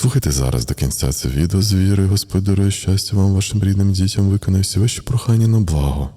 Слухайте зараз до кінця це відео. З вірою, Господь дарує щастя вам, вашим рідним дітям, виконає всі ваші прохання на благо.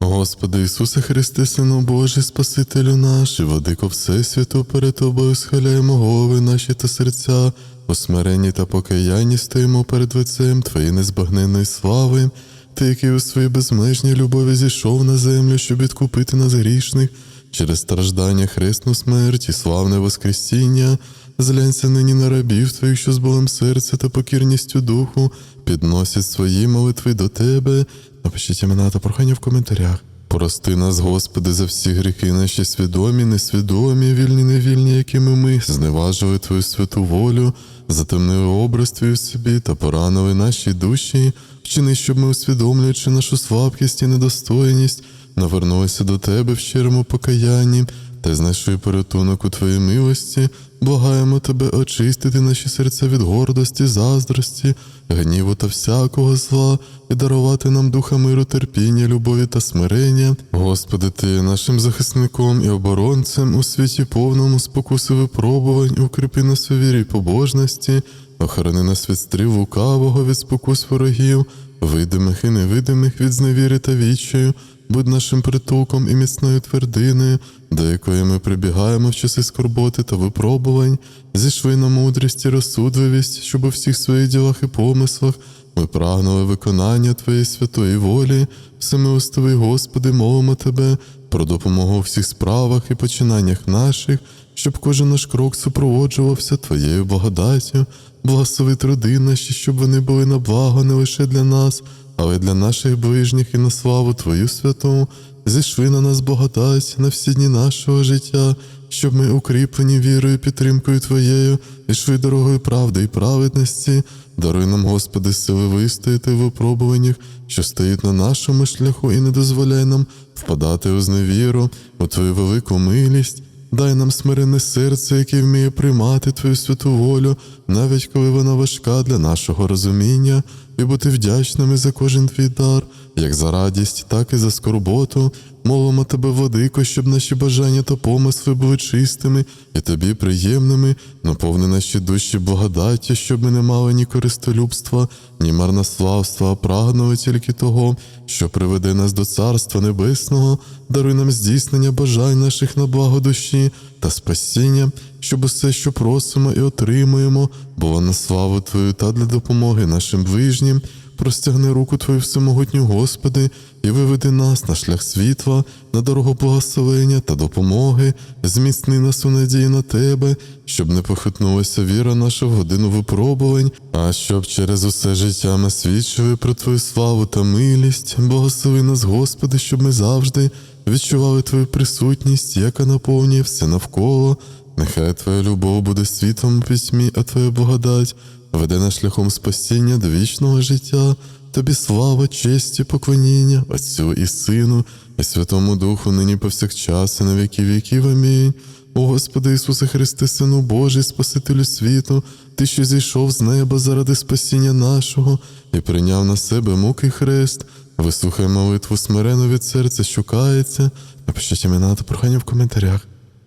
Господи Ісусе Христе, Сину Божий, Спасителю наш, і владико Всесвіту, перед Тобою схиляємо голови наші та серця, у смиренні та покаянні стоїмо перед лицем Твоєї незбагненної слави, Ти, який у своїй безмежній любові зійшов на землю, щоб відкупити нас грішних. Через страждання, хресну смерть і славне Воскресіння, зглянься нині на рабів Твоїх, що з болем серця та покірністю духу, підносять свої молитви до Тебе. Напишіть імена та прохання в коментарях. Прости нас, Господи, за всі гріхи наші свідомі, несвідомі, вільні, невільні, якими ми зневажили Твою святу волю, затемнили образ Твій в собі та поранили наші душі, вчини, щоб ми, усвідомлюючи нашу слабкість і недостойність, навернулися до Тебе в щирому покаянні та знайшли порятунок у Твоїй милості, благаємо Тебе очистити наші серця від гордості, заздрості, гніву та всякого зла і дарувати нам духа миру, терпіння, любові та смирення. Господи, Ти є нашим захисником і оборонцем у світі повному спокуси випробувань, укріпи нас у вірі й побожності, охорони нас від стрів лукавого, від спокус ворогів, видимих і невидимих від зневіри та відчаю, будь нашим притулком і міцною твердиною, до якої ми прибігаємо в часи скорботи та випробувань, зійшли на мудрість і розсудливість, щоб у всіх своїх ділах і помислах ми прагнули виконання Твоєї святої волі, всемилостивий Господи, молимо Тебе про допомогу у всіх справах і починаннях наших, щоб кожен наш крок супроводжувався Твоєю благодаттю, благослови труди наші, щоб вони були на благо не лише для нас, але для наших ближніх і на славу Твою святу, зійшли на нас благодать на всі дні нашого життя, щоб ми, укріплені вірою, підтримкою Твоєю, йшли дорогою правди і праведності. Даруй нам, Господи, сили вистояти в випробуваннях, що стоїть на нашому шляху, і не дозволяй нам впадати у зневіру, у Твою велику милість. Дай нам смирене серце, яке вміє приймати Твою святу волю, навіть коли вона важка для нашого розуміння, і бути вдячними за кожен твій дар, як за радість, так і за скорботу. Молимо тебе, владико, щоб наші бажання та помисли були чистими і тобі приємними, наповни наші душі благодаття, щоб ми не мали ні користолюбства, ні марнославства, а прагнули тільки того, що приведе нас до Царства Небесного, даруй нам здійснення бажань наших на благо душі та спасіння, щоб усе, що просимо і отримуємо, було на славу Твою та для допомоги нашим ближнім. Простягни руку Твою всемогутню, Господи, і виведи нас на шлях світла, на дорогу благословення та допомоги, зміцни нас у надії на Тебе, щоб не похитнулася віра наша в годину випробувань, а щоб через усе життя ми свідчили про Твою славу та милість, благослови нас, Господи, щоб ми завжди відчували Твою присутність, яка наповнює все навколо. Нехай Твоя любов буде світлом у письмі, а Твоя благодать веде нас шляхом спасіння до вічного життя. Тобі слава, честь і поклоніння, Отцю і Сину, і Святому Духу, нині повсякчас, і на віки віків. Амінь. О Господи Ісусе Христе, Сину Божий, Спасителю світу, Ти, що зійшов з неба заради спасіння нашого і прийняв на себе муки хрест, вислухай молитву смирено від серця, що кається. Напишіть імена та прохання в коментарях.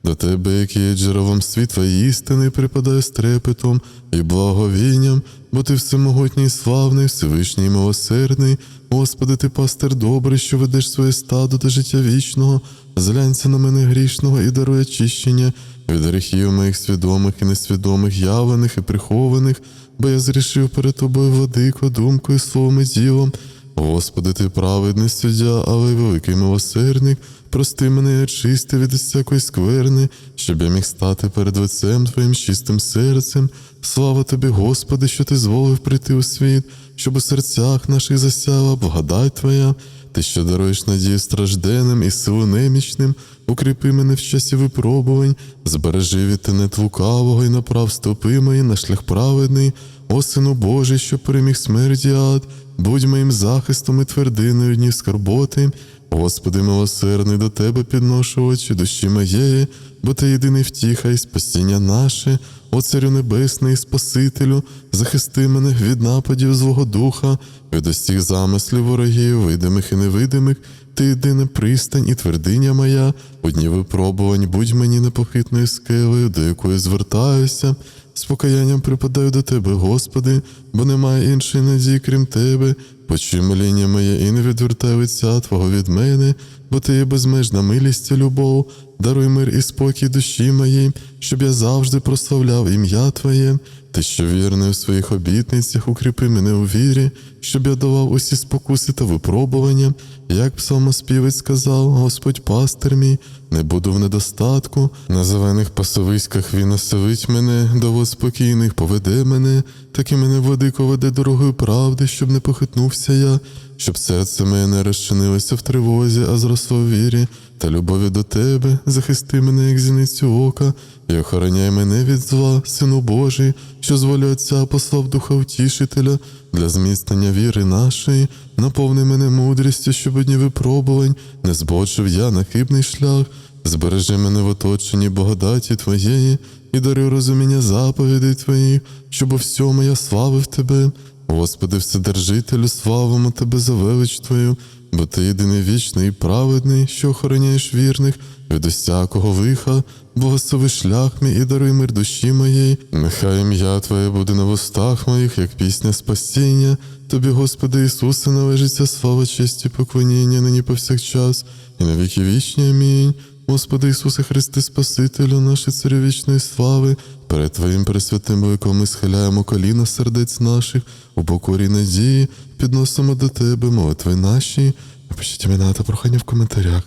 До тебе, який є джерелом світла істини, припадаю з трепетом і благовінням, бо ти всемогутній, славний, Всевишній і милосердний. Господи, ти пастир добрий, що ведеш своє стадо до життя вічного, зглянься на мене грішного і даруй очищення від гріхів моїх свідомих і несвідомих, явлених і прихованих, бо я зрішив перед тобою владико, думкою, словом і ділом. Господи, ти праведний суддя, але великий милосердник. Прости мене і очисти від усякої скверни, щоб я міг стати перед лицем Твоїм чистим серцем. Слава тобі, Господи, що ти зволив прийти у світ, щоб у серцях наших засяла благодать Твоя. Ти, що даруєш надію стражденним і силу немічним, укріпи мене в часі випробувань, збережи від тенет лукавого і направ стопи мої на шлях праведний, о Сину Божий, що переміг смерть і ад, будь моїм захистом і твердиною днів скорботи. Господи, милосердний, до Тебе підношу очі душі моєї, бо Ти єдиний втіха і спасіння наше, о Царю Небесний, Спасителю, захисти мене від нападів злого духа, від усіх замислів ворогів, видимих і невидимих, ти єдина пристань і твердиня моя, у дні випробувань будь мені непохитною скелею, до якої звертаюся. З покаянням припадаю до Тебе, Господи, бо немає іншої надії, крім Тебе. Почуй моління моє і не відвертай лиця Твого від мене, бо Ти є безмежна милість і любов. Даруй мир і спокій душі моїй, щоб я завжди прославляв ім'я Твоє. Ти, що вірний у своїх обітницях, укріпи мене у вірі, щоб я давав усі спокуси та випробування. Як псалмоспівець сказав, Господь пастир мій, не буду в недостатку. На зелених пасовиськах він осовить мене, до вод спокійних поведе мене, так і мене владико веде дорогою правди, щоб не похитнувся я, щоб серце моє не розчинилося в тривозі, а зросло в вірі та любові до тебе, захисти мене, як зіницю ока, і охороняй мене від зла, Сину Божий, що з Отця послав Духа Утішителя для зміцнення віри нашої, наповни мене мудрістю, щоб одні випробувань не збочив я на хибний шлях, збережи мене в оточенні благодаті Твоєї і дари розуміння заповідей Твоїх, щоб у всьому я славив Тебе. Господи, Вседержителю, славимо Тебе за велич Твою, бо Ти єдиний вічний і праведний, що охороняєш вірних від усякого лиха, благослови шлях мій і даруй мир душі моєї. Нехай ім'я Твоє буде на вустах моїх, як пісня спасіння. Тобі, Господи Ісусе, належиться слава, честь і поклоніння нині повсякчас, і на віки вічні. Амінь. Господи Ісусе Христе, Спасителю, нашої царювічної слави, перед Твоїм пресвятим великом ми схиляємо коліна сердець наших, у покорі надії, підносимо до Тебе молитви наші. Напишіть імена та прохання в коментарях.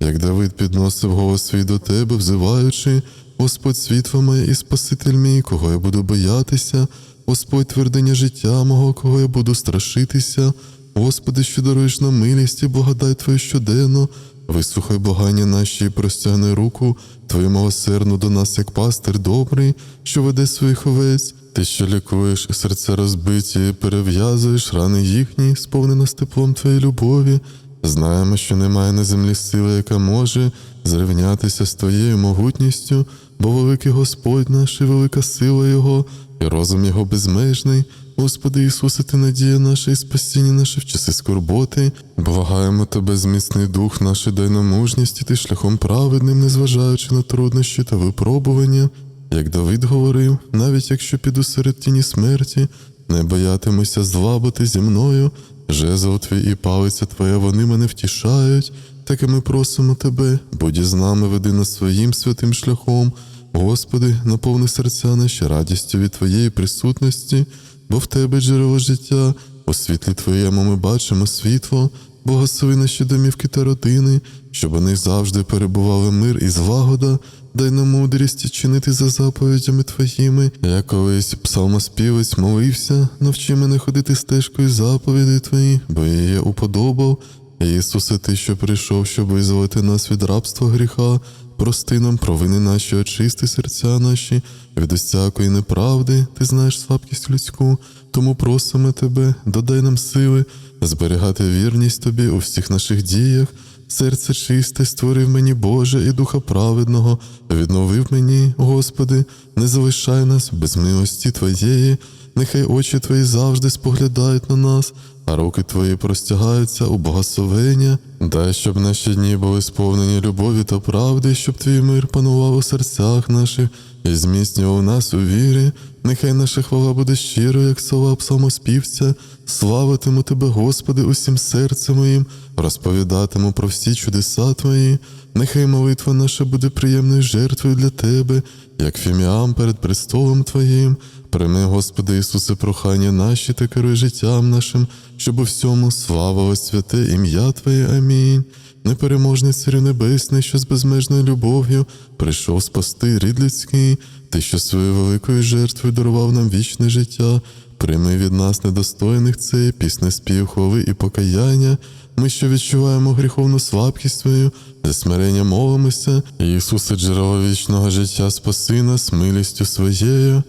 Як Давид підносив голос свій до тебе, взиваючи, Господь світло моє і Спаситель мій, кого я буду боятися, Господь твердиня життя мого, кого я буду страшитися, Господи, що даруєш нам милість і благодать Твою щоденно, вислухай благання наші і простягни руку Твою милосердну до нас, як пастир добрий, що веде своїх овець. Ти, що лікуєш серця розбиті, перев'язуєш рани їхні, сповнена теплом Твоєї любові. Знаємо, що немає на землі сили, яка може зрівнятися з твоєю могутністю, бо великий Господь наш і велика сила Його, і розум Його безмежний. Господи Ісусе, Ти надія наша і спасіння наше в часи скорботи. Благаємо Тебе, зміцний дух наш, і дай нам мужність іти шляхом праведним, незважаючи на труднощі та випробування. Як Давид говорив, навіть якщо піду серед тіні смерті, не боятимуся зла, бо ти зі мною. Жезл твій і палиця твоя, вони мене втішають, так і ми просимо тебе, будь із нами, веди нас своїм святим шляхом. Господи, наповни серця наші радістю від Твоєї присутності, бо в Тебе джерело життя, у світлі Твоєму ми бачимо світло, благослови наші домівки та родини, щоб них завжди перебували мир і злагода, дай нам мудрість чинити за заповідями Твоїми. Я колись псалмоспівець молився, навчи мене ходити стежкою заповідей Твої, бо я її уподобав. Ісусе, Ти, що прийшов, щоб визволити нас від рабства гріха, прости нам провини наші, очисти серця наші, від усякої неправди, ти знаєш слабкість людську, тому просимо тебе, додай нам сили, зберігати вірність тобі у всіх наших діях. Серце чисте створив мені Боже і духа праведного, відновив мені, Господи, не залишай нас без милості Твоєї, нехай очі Твої завжди споглядають на нас, а руки Твої простягаються у благословення. Дай, щоб наші дні були сповнені любові та правди, щоб Твій мир панував у серцях наших і зміцнював нас у вірі. Нехай наша хвала буде щиро, як слова псалмоспівця, славитиму Тебе, Господи, усім серцем моїм, розповідатиму про всі чудеса Твої. Нехай молитва наша буде приємною жертвою для Тебе, як фіміам перед престолом Твоїм. Прийми, Господи Ісусе, прохання наші та керуй життям нашим, щоб у всьому слава святе ім'я Твоє. Амінь. Непереможний Царю Небесний, що з безмежною любов'ю прийшов спасти рід людський, ти, що своєю великою жертвою дарував нам вічне життя, прийми від нас недостойних цей пісне спів, хвали і покаяння. Ми, що відчуваємо гріховну слабкість Твою, за смирення молимося, Ісусе, джерело вічного життя, спаси нас милістю своєю.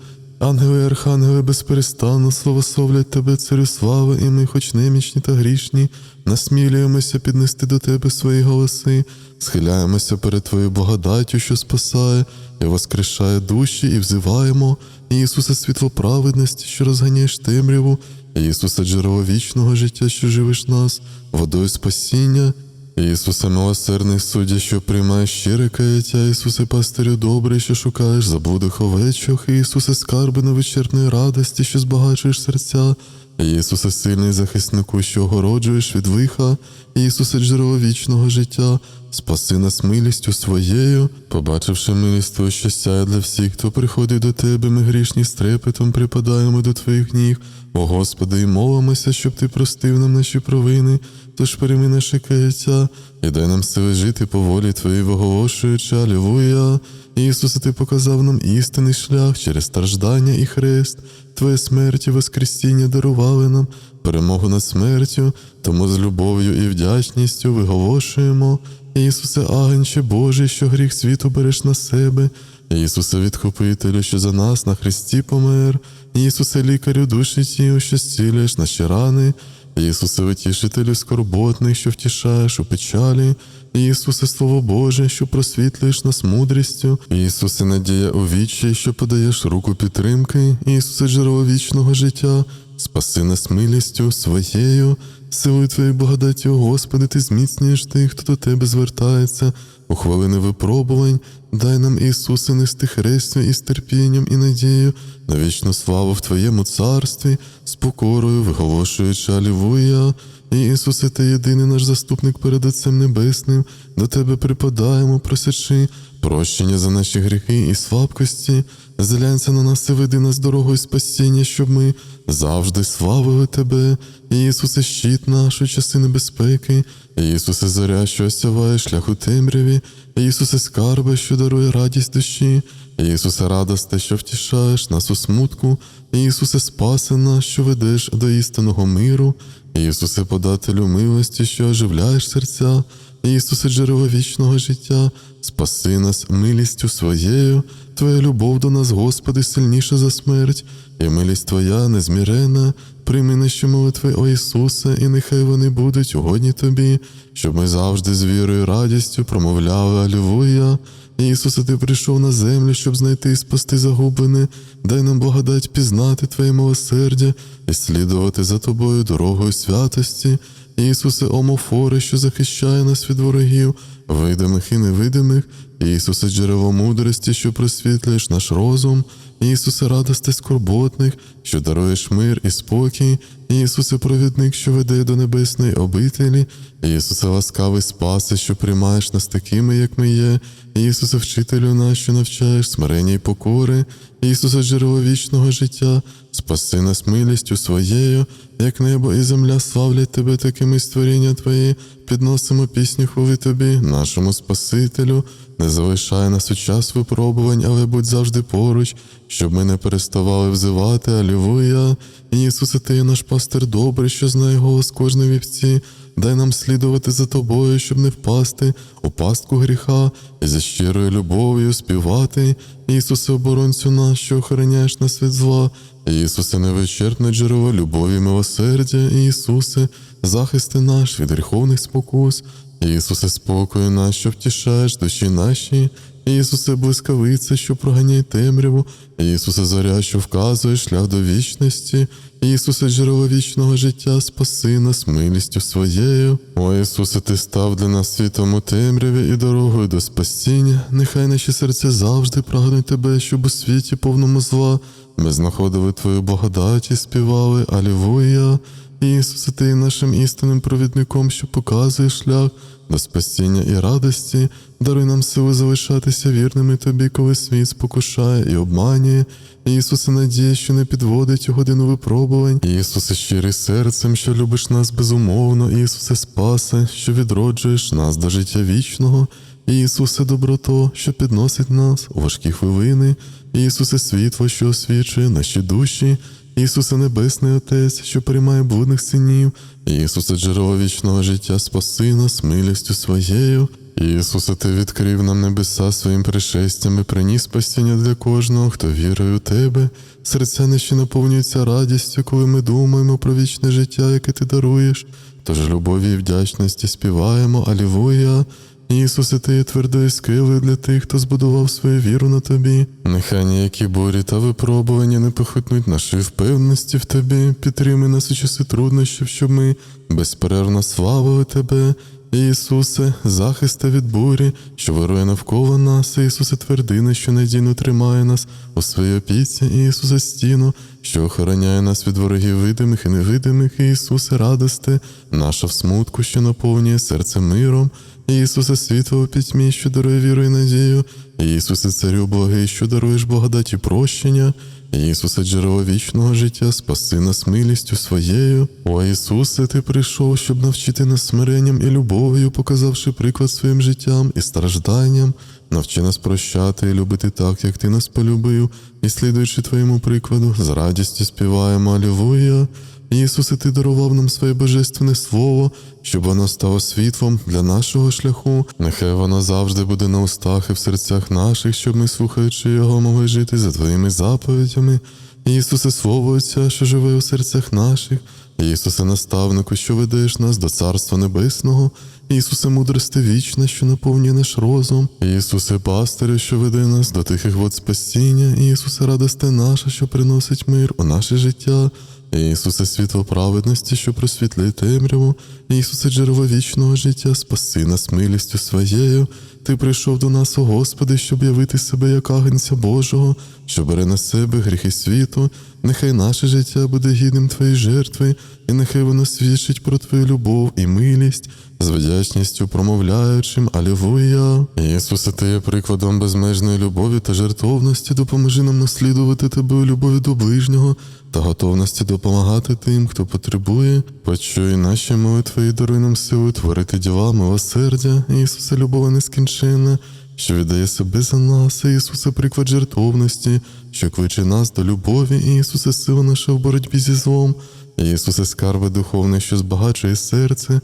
Ангели і архангели безперестанно славословлять тебе, царю слави, і ми, хоч немічні та грішні, насмілюємося піднести до тебе свої голоси, схиляємося перед Твоєю благодаттю, що спасає, і воскрешає душі, і взиваємо, Ісусе, світло праведності, що розганяєш темряву, Ісусе, джерело вічного життя, що живиш нас, водою спасіння. Ісусе, милосердний суддя, що приймаєш щире каяття, Ісусе, пастирю добрий, що шукаєш заблудих овечок, Ісусе, скарби невичерпної радості, що збагачуєш серця, Ісусе, сильний захиснику, що огороджуєш від лиха, Ісусе, джерело вічного життя, спаси нас милістю своєю, побачивши милість Твою, що сяє для всіх, хто приходить до Тебе, ми грішні з трепетом припадаємо до Твоїх ніг. О Господи, і молимося, щоб Ти простив нам наші провини, тож прийми наше каяття і дай нам сили жити по волі Твоїй, виголошуючи, Алілуя. Ісусе, Ти показав нам істинний шлях через страждання і хрест. Твоє смерть і воскресіння дарували нам перемогу над смертю, тому з любов'ю і вдячністю виголошуємо. Ісусе, агенче Божий, що гріх світу береш на себе. Ісусе, відкупителю, що за нас на Христі помер. Ісусе, лікарю душі тіл, що зціляєш наші рани. Ісусе, витішителю скорботних, що втішаєш у печалі. Ісусе, Слово Боже, що просвітлюєш нас мудрістю. Ісусе, надія у вічі, що подаєш руку підтримки. Ісусе, джерело вічного життя. Спаси нас милістю своєю, силою Твоєї благодаті, о Господи, Ти зміцнюєш тих, хто до Тебе звертається, у хвилини випробувань, дай нам, Ісусе, нести хрестю із терпінням і надією на вічну славу в Твоєму царстві, з покорою, виголошуючи Алілуя. Ісусе, Ти єдиний наш заступник перед Отцем Небесним, до Тебе припадаємо, просячи прощення за наші гріхи і слабкості, зглянься на нас і веди нас дорогою спасіння, щоб ми завжди славили Тебе, Ісусе, щит наш у часи небезпеки, Ісусе, зоря, що осяває шлях у темряві, Ісусе, скарби, що дарує радість душі, Ісусе, радосте, що втішаєш нас у смутку, Ісусе, спаси нас, що ведеш до істинного миру, Ісусе, подателю милості, що оживляєш серця, Ісусе, джерело вічного життя, спаси нас милістю своєю, Твоя любов до нас, Господи, сильніша за смерть, і милість Твоя незмірена, прийми наші молитви, о Ісусе, і нехай вони будуть угодні Тобі, щоб ми завжди з вірою і радістю промовляли Алілуя. Ісусе, Ти прийшов на землю, щоб знайти і спасти загублене, дай нам благодать пізнати Твоє милосердя і слідувати за Тобою дорогою святості. Ісусе, омофоре, що захищає нас від ворогів, видимих і невидимих, Ісусе, джерело мудрості, що просвітлюєш наш розум, Ісусе, радости скорботних, що даруєш мир і спокій, Ісусе, провідник, що веде до небесної обителі, Ісусе, ласкавий спаси, що приймаєш нас такими, як ми є, Ісусе, вчителю наш, що навчаєш смирення й покори, Ісусе, джерело вічного життя, спаси нас милістю своєю, як небо і земля славлять Тебе такими створіння Твої, підносимо пісню хвали Тобі, нашому Спасителю, не залишай нас у час випробувань, але будь завжди поруч, щоб ми не переставали взивати, Алілуя. Ісусе, Ти є наш пастир добрий, що знає голос кожної вівці. Дай нам слідувати за тобою, щоб не впасти у пастку гріха і за щирою любов'ю співати. Ісусе, оборонцю наш, що охороняєш нас від зла. Ісусе, невичерпне джерело любові, милосердя, Ісусе, захисти наш від гріховних спокус. Ісусе, спокою наш, що втішаєш душі наші. Ісусе, блискавиця, що проганяє темряву, Ісусе, зоря, що вказує шлях до вічності, Ісусе, джерело вічного життя, спаси нас милістю своєю. О Ісусе, Ти став для нас світом у темряві і дорогою до спасіння. Нехай наші серця завжди прагнуть Тебе, щоб у світі повному зла ми знаходили Твою благодать і співали Алілуя. Ісусе, Ти є нашим істинним провідником, що показує шлях до спасіння і радості, даруй нам сили залишатися вірними Тобі, коли світ спокушає і обманює. Ісусе, надія, що не підводить годину випробувань. Ісусе, щирий серцем, що любиш нас безумовно, Ісусе, спасе, що відроджуєш нас до життя вічного. Ісусе, доброто, що підносить нас у важкі хвилини. Ісусе, світло, що освічує наші душі. Ісусе Небесний Отець, що приймає блудних синів, Ісусе, джерело вічного життя, спаси нас милістю своєю. Ісусе, Ти відкрив нам небеса своїм пришестям і приніс спасіння для кожного, хто вірує у Тебе. Серця наші наповнюються радістю, коли ми думаємо про вічне життя, яке ти даруєш. Тож любові і вдячності співаємо, Алілуя. Ісусе, ти є твердою скелею для тих, хто збудував свою віру на тобі. Нехай ніякі бурі та випробування не похитнуть нашої впевненості в тобі, підтримай нас у часи труднощів, щоб ми безперервно славили тебе. Ісусе, захисте від бурі, що вирує навколо нас, Ісусе, твердина, що надійно тримає нас у своїй опіці, Ісусе, стіну, що охороняє нас від ворогів видимих і невидимих, Ісусе, радости, наша в смутку, що наповнює серце миром, Ісусе, світло у пітьмі, що дарує віру і надію, Ісусе, царю благий, що даруєш благодать і прощення. Ісусе, джерело вічного життя, спаси нас милістю своєю. О Ісусе, Ти прийшов, щоб навчити нас смиренням і любов'ю, показавши приклад своїм життям і стражданням. Навчи нас прощати і любити так, як Ти нас полюбив, і слідуючи Твоєму прикладу, з радістю співаємо Алілуя. Ісусе, Ти дарував нам своє божественне слово, щоб воно стало світлом для нашого шляху. Нехай воно завжди буде на устах і в серцях наших, щоб ми, слухаючи його, могли жити за Твоїми заповідями. Ісусе, Слово Отця, що живе у серцях наших. Ісусе, наставнику, що ведеш нас до Царства Небесного. Ісусе, мудрости вічна, що наповнює наш розум. Ісусе, пастирю, що веде нас до тихих вод спасіння. Ісусе, радосте наша, що приносить мир у наше життя. Ісусе, світло праведності, що просвітлює темряву, Ісусе, джерело вічного життя, спаси нас милістю своєю. Ти прийшов до нас, о Господи, щоб явити себе як агенця Божого, що бере на себе гріхи світу. Нехай наше життя буде гідним Твоєї жертви, і нехай воно свідчить про Твою любов і милість, з вдячністю промовляючим Алілуя. Ісусе, Ти є прикладом безмежної любові та жертовності, допоможи нам наслідувати Тебе у любові до ближнього та готовності допомагати тим, хто потребує. Почуй наші молитви і даруй нам силу творити діла милосердя, Ісусе, любов нескінченна, що віддає себе за нас, Ісусе, приклад жертовності, що кличе нас до любові, Ісусе, сила наша в боротьбі зі злом, Ісусе, скарби духовне, що збагачує серце.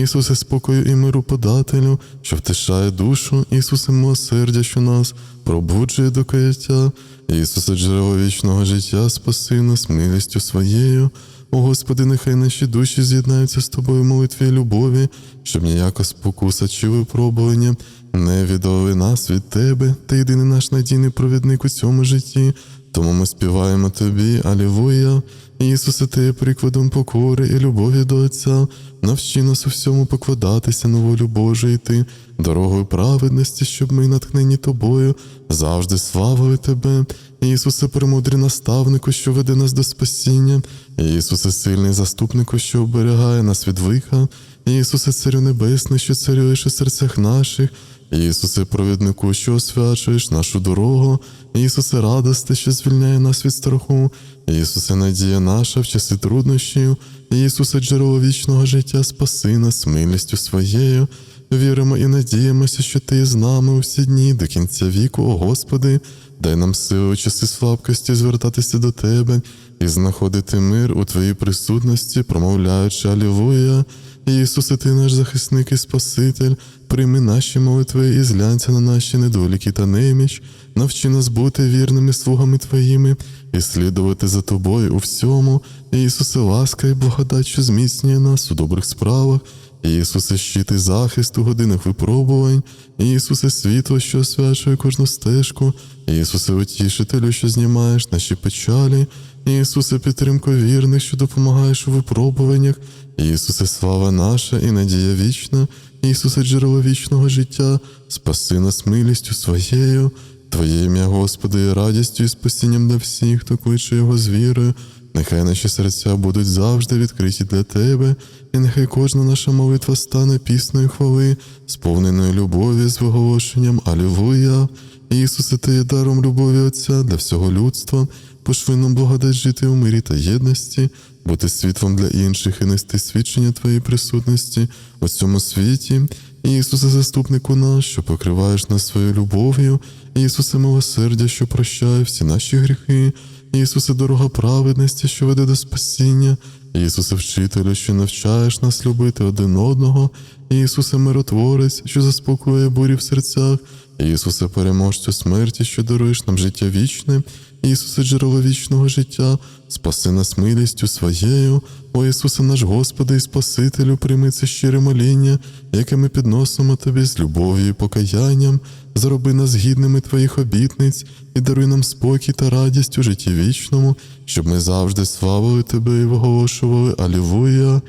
Ісусе, спокою і миру подателю, що втишає душу, Ісусе, милосердя, що нас пробуджує до каяття, Ісусе, джерело вічного життя, спаси нас милістю своєю. О Господи, нехай наші душі з'єднаються з тобою в молитві і любові, щоб ніяка спокуса чи випробування не віддали нас від Тебе, ти єдиний наш надійний провідник у цьому житті. Тому ми співаємо Тобі, Алілуя. Ісусе, Ти є прикладом покори і любові до Отця, навчи нас у всьому покладатися на волю Божу йти, дорогою праведності, щоб ми, натхнені тобою, завжди славили Тебе. Ісусе, премудрий наставнику, що веде нас до спасіння, Ісусе, сильний заступнику, що оберігає нас від лиха, Ісусе, Царю Небесний, що царюєш у серцях наших. Ісусе, провіднику, що освячуєш нашу дорогу, Ісусе, радости, що звільняє нас від страху, Ісусе, надія наша в часи труднощів, Ісусе, джерело вічного життя, спаси нас милістю своєю. Віримо і надіємося, що Ти з нами у всі дні до кінця віку, о Господи, дай нам сили у часи слабкості звертатися до Тебе і знаходити мир у Твоїй присутності, промовляючи Алілуя. Ісусе, Ти наш захисник і Спаситель, прийми наші молитви і зглянься на наші недоліки та неміч, навчи нас бути вірними слугами Твоїми і слідувати за Тобою у всьому. Ісусе, ласка і благодать, що зміцнює нас у добрих справах. Ісусе, щит і захист у годинах випробувань, Ісусе, світло, що освячує кожну стежку, Ісусе, утішителю, що знімаєш наші печалі, Ісусе, підтримко вірних, що допомагаєш у випробуваннях, Ісусе, слава наша і надія вічна, Ісусе, джерело вічного життя, спаси нас милістю своєю, Твоє ім'я, Господи, є радістю і спасінням для всіх, хто кличе Його з вірою. Нехай наші серця будуть завжди відкриті для Тебе, і нехай кожна наша молитва стане піснею хвали, сповненою любові з виголошенням Алілуя. Ісусе, Ти є даром любові Отця для всього людства, пошли нам благодать жити у мирі та єдності, бути світлом для інших і нести свідчення Твоєї присутності у цьому світі. Ісусе, заступнику наш, що покриваєш нас своєю любов'ю, Ісусе, милосердя, що прощає всі наші гріхи. Ісусе, дорога праведності, що веде до спасіння, Ісусе, вчителю, що навчаєш нас любити один одного, Ісусе, миротворець, що заспокоює бурі в серцях, Ісусе, переможцю смерті, що даруєш нам життя вічне, Ісусе, джерело вічного життя, спаси нас милістю своєю, о Ісусе, наш Господи і Спасителю, прийми це щире моління, яке ми підносимо Тобі з любов'ю і покаянням, зроби нас гідними Твоїх обітниць і даруй нам спокій та радість у житті вічному, щоб ми завжди славили Тебе і виголошували Алілуя.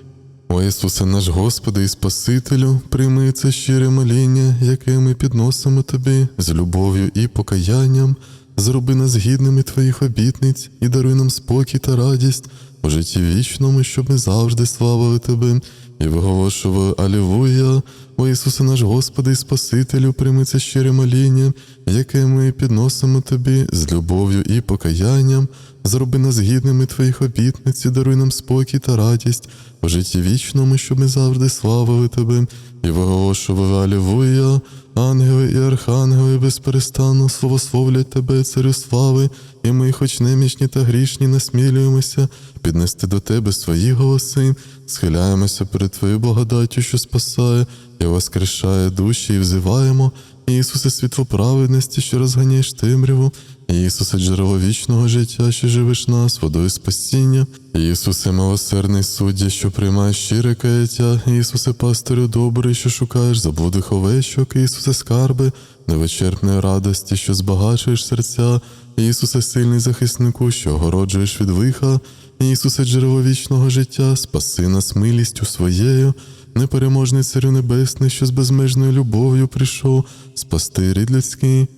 О Ісусе наш Господи і Спасителю, прийми це щире моління, яке ми підносимо Тобі з любов'ю і покаянням. Зроби нас гідними Твоїх обітниць і даруй нам спокій та радість у житті вічному, щоб ми завжди славили Тебе і виголошували Алілуя. О Ісусе наш Господи і Спасителю, прийми це щире моління, яке ми підносимо Тобі з любов'ю і покаянням. Зроби нас гідними Твоїх обітниць і даруй нам спокій та радість у житті вічному, щоб ми завжди славили Тебе і виголошували Алілуя. Ангели і архангели безперестанно славословлять Тебе, Царю слави, і ми, хоч немічні та грішні, насмілюємося піднести до Тебе свої голоси, схиляємося перед Твоєю благодаттю, що спасає і воскрешає душі, і взиваємо. Ісусе, світло праведності, що розганяєш темряву, Ісусе, джерело вічного життя, що живиш нас, водою спасіння, Ісусе, милосердний суддя, що приймаєш щире каяття, Ісусе, пастирю добрий, що шукаєш заблудих овечок, Ісусе, скарби, невичерпної радості, що збагачуєш серця, Ісусе, сильний захиснику, що огороджуєш від лиха, Ісусе, джерело вічного життя, спаси нас милістю своєю. Непереможний царю небесний, що з безмежною любов'ю прийшов спасти рід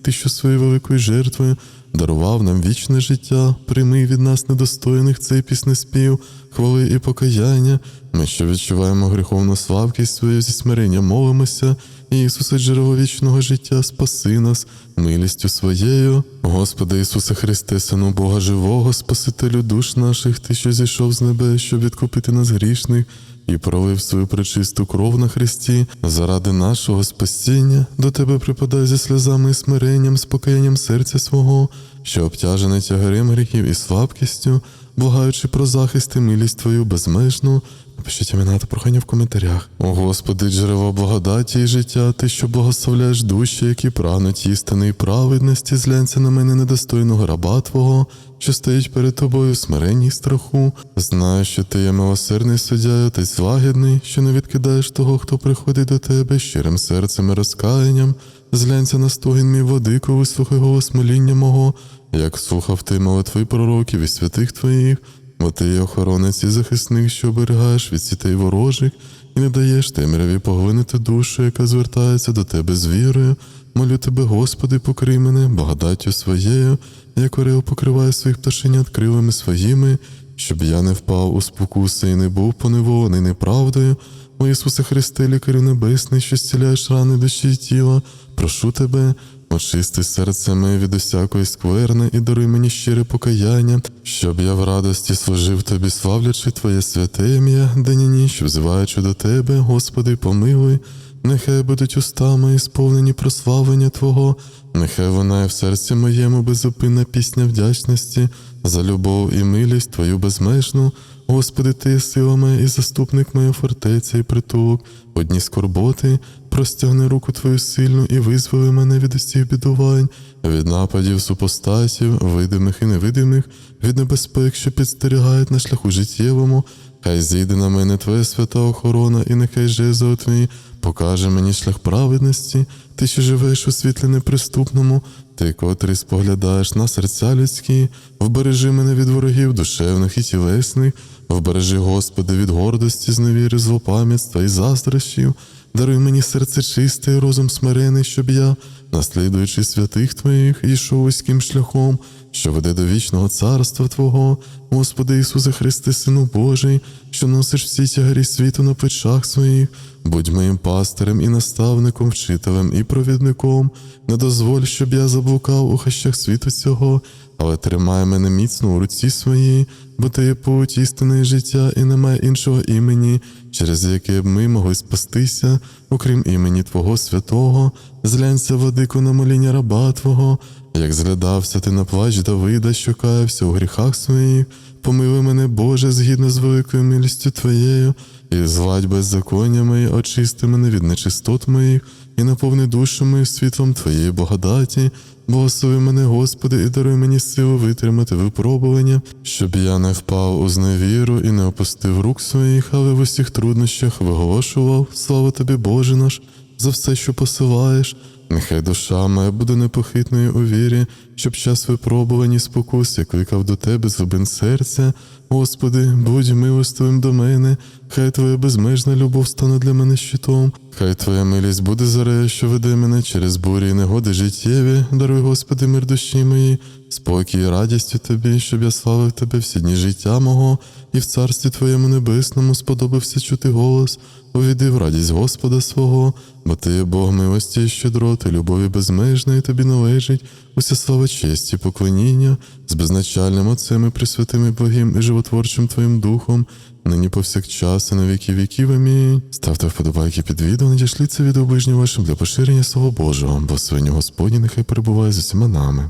ти, що своєю великою жертвою дарував нам вічне життя, прийми від нас недостойних цей піснеспів, хвали і покаяння. Ми, що відчуваємо гріховну слабкість свою зі смирення, молимося. Ісусе, джерело вічного життя, спаси нас, милістю своєю. Господи Ісусе Христе, Сину Бога Живого, Спасителю душ наших, Ти, що зійшов з небес, щоб відкупити нас грішних і пролив свою пречисту кров на Христі заради нашого спасіння, до Тебе припадаю зі сльозами і смиренням, спокаянням серця свого, що обтяжене тягарем гріхів і слабкістю, благаючи про захист і милість Твою безмежну. Напишіть імена та прохання в коментарях. О Господи, джерело благодаті і життя, Ти, що благословляєш душі, які прагнуть істини і праведності, зглянься на мене недостойного раба Твого, що стоїть перед тобою смиренні й страху. Знаю, що ти є милосердний суддя, отець лагідний, що не відкидаєш того, хто приходить до тебе щирим серцем і розкаянням. Зглянься на стогін мій владико, вислухай голос моління мого, як слухав ти молитви пророків і святих твоїх. Бо ти охоронець і захисник, що оберігаєш від сітей ворожих, і не даєш темряві поглинути душу, яка звертається до тебе з вірою. Молю тебе, Господи, покрий мене, благодаттю своєю, як орел покриває своїх пташенят крилами своїми, щоб я не впав у спокуси і не був поневолений неправдою. О Ісусе Христе, лікарю небесний, що зціляєш рани душі і тіла, прошу тебе, очисти серце моє від усякої скверни і даруй мені щире покаяння, щоб я в радості служив тобі, славлячи Твоє святе ім'я, день і ніч, взиваючи до Тебе, Господи, помилуй. Нехай будуть уста мої сповнені прославлення Твого, нехай вона і в серці моєму безупинна пісня вдячності за любов і милість Твою безмежну. Господи, Ти сила моя і заступник моя фортеця і притулок, одні скорботи, простягни руку Твою сильну і визволи мене від усіх бідувань, від нападів супостатів, видимих і невидимих, від небезпек, що підстерігають на шляху життєвому. Хай зійде на мене Твоя свята охорона, і нехай жезл Твій покаже мені шлях праведності, ти, що живеш у світлі неприступному, ти, котрий споглядаєш на серця людські, вбережи мене від ворогів душевних і тілесних, вбережи, Господи, від гордості, зневіри, злопам'ятства і заздрощів, даруй мені серце чисте і розум смирений, щоб я, наслідуючи святих Твоїх, йшов вузьким шляхом, що веде до вічного царства Твого, Господи Ісусе Христе, Сину Божий, що носиш всі тягарі світу на плечах своїх, будь моїм пастирем і наставником, вчителем і провідником, не дозволь, щоб я заблукав у хащах світу цього, але тримай мене міцно у руці своїй, бо ти є путь істини і життя, і немає іншого імені, через яке б ми могли спастися, окрім імені Твого святого, зглянься, владику, на моління раба Твого, як зглядався ти на плач Давида, що каявся у гріхах своїх, помилуй мене, Боже, згідно з великою милістю Твоєю, і згладь беззаконня мої, очисти мене від нечистот моїх, і наповни душу мою світлом Твоєї благодаті, благослови мене, Господи, і даруй мені силу витримати випробування, щоб я не впав у зневіру і не опустив рук своїх, але в усіх труднощах виголошував, слава тобі, Боже наш, за все, що посилаєш, Нехай душа моя буде непохитною у вірі, щоб час випробувань і спокус, як кликав до тебе з глибин серця. Господи, будь милостивим до мене, хай Твоя безмежна любов стане для мене щитом, хай Твоя милість буде зарея, що веде мене через бурі і негоди життєві. Даруй, Господи, мир душі моїй, спокій і радість у Тобі, щоб я славив Тебе всі дні життя мого, і в царстві Твоєму небесному сподобався чути голос. Увійди в радість Господа свого, бо ти є Бог милості і щедроти, любові безмежної тобі належить, уся слава честі, поклоніння з безначальним Отцем і Пресвятим і Богим і животворчим Твоїм Духом, нині повсякчас і на віки віків. Амінь. Ставте вподобайки під відео, надішліться відео ближнім вашим для поширення Слова Божого, бо свині Господні нехай перебуває з усіма нами.